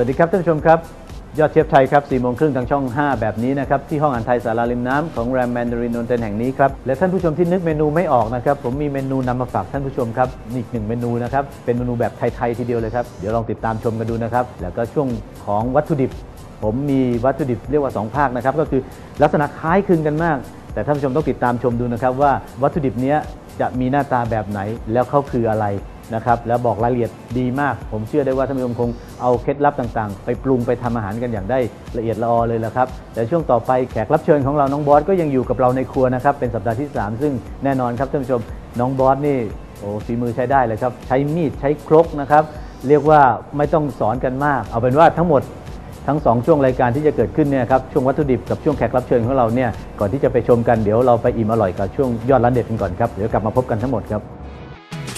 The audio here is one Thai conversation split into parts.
สวัสดีครับท่านผู้ชมครับ ยอดเชฟไทยครับ4โมงครึ่งทางช่อง 5 แบบนี้นะครับ ที่ห้องอาหารไทยสาราริมน้ำของแรมแมนดารินนนเทนแห่งนี้ครับ และท่านผู้ชมที่นึกเมนูไม่ออกนะครับ ผมมีเมนูนำมาฝากท่านผู้ชมครับอีกหนึ่งเมนูนะครับ เป็นเมนูแบบไทย ๆ ทีเดียวเลยครับ เดี๋ยวลองติดตามชมกันดูนะครับ แล้วก็ช่วงของวัตถุดิบ ผมมีวัตถุดิบเรียกว่า 2 ภาคนะครับก็คือลักษณะคล้ายคลึงกันมาก แต่ท่านผู้ชมต้องติดตามชมดูนะครับว่าวัตถุดิบเนี้ยจะมีหน้าตาแบบไหนแล้วเขาคืออะไร นะครับแล้วบอกรายละเอียดดีมาก ผมเชื่อได้ว่าท่านผู้ชมคงเอาเคล็ดลับต่างๆ ไปปรุงไปทำอาหารกันอย่างได้ละเอียดละออเลยละครับแต่ช่วงต่อไปแขกรับเชิญของเราน้องบอสก็ยังอยู่กับเราในครัวนะครับเป็นสัปดาห์ที่ 3 ซึ่งแน่นอนครับท่านผู้ชมน้องบอสนี่โอ้ฝีมือใช้ได้เลยครับใช้มีดใช้ครกนะครับเรียกว่าไม่ต้องสอนกันมาก เอาเป็นว่าทั้งหมดทั้ง 2 ช่วงรายการที่จะเกิดขึ้นเนี่ยครับช่วงวัตถุดิบกับช่วงแขกรับเชิญของเราเนี่ยก่อนที่จะไปชมกันเดี๋ยวเราไปอิ่มอร่อยกับช่วงยอดร้านเด็ดกันก่อนครับเดี๋ยวกลับมาพบกันทั้งหมดครับ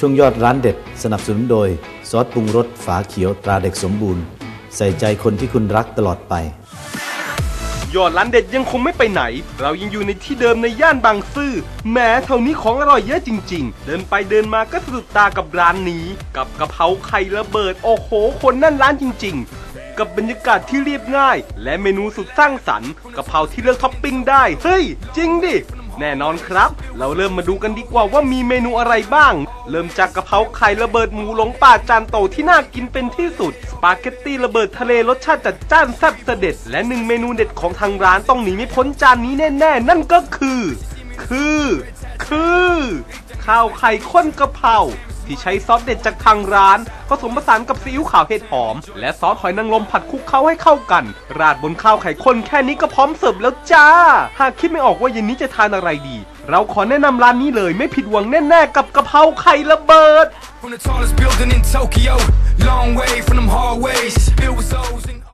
ช่วงยอดร้านเด็ด สนับสนุนโดย ซอสปรุงรสฝาเขียวตราเด็กสมบูรณ์ ใส่ใจคนที่คุณรักตลอดไป ยอดร้านเด็ดยังคงไม่ไปไหน เรายังอยู่ในที่เดิมในย่านบางซื่อแหม้เท่านี้ของอร่อยเยอะจริง ๆ เดินไปเดินมาก็สะดุดตากับร้านนี้ กับกะเพราไข่ระเบิดโอ้โห คนนั่นร้านจริง ๆ กับบรรยากาศที่เรียบง่าย และเมนูสุดสร้างสรรค์กะเพราที่เลือกท็อปปิ้งได้เฮ้ยจริงดิ แน่นอนครับ เราเริ่มมาดูกันดีกว่าว่ามีเมนูอะไรบ้าง เริ่มจากกะเพราไข่ระเบิดหมูหลงป่าจานโตที่น่ากินเป็นที่สุด สปาเกตตี้ระเบิดทะเลรสชาติจัดจ้านแซ่บเสด็จ และหนึ่งเมนูเด็ดของทางร้านต้องหนีไม่พ้นจานนี้แน่ๆ นั่นก็คือ คือ คือ ข้าวไข่ข้นกะเพรา ที่ใช้ซอสเด็ดจากทางร้าน ผสมผสานกับซีอิ๊วขาวเห็ดหอม และซอสหอยนางรมผัดคลุกเคล้าให้เข้ากัน ราดบนข้าวไข่ข้นแค่นี้ก็พร้อมเสิร์ฟแล้วจ้า หากคิดไม่ออกว่าเย็นนี้จะทานอะไรดี เราขอแนะนำร้านนี้เลยไม่ผิดหวังแน่ๆกับกะเพราไข่ระเบิด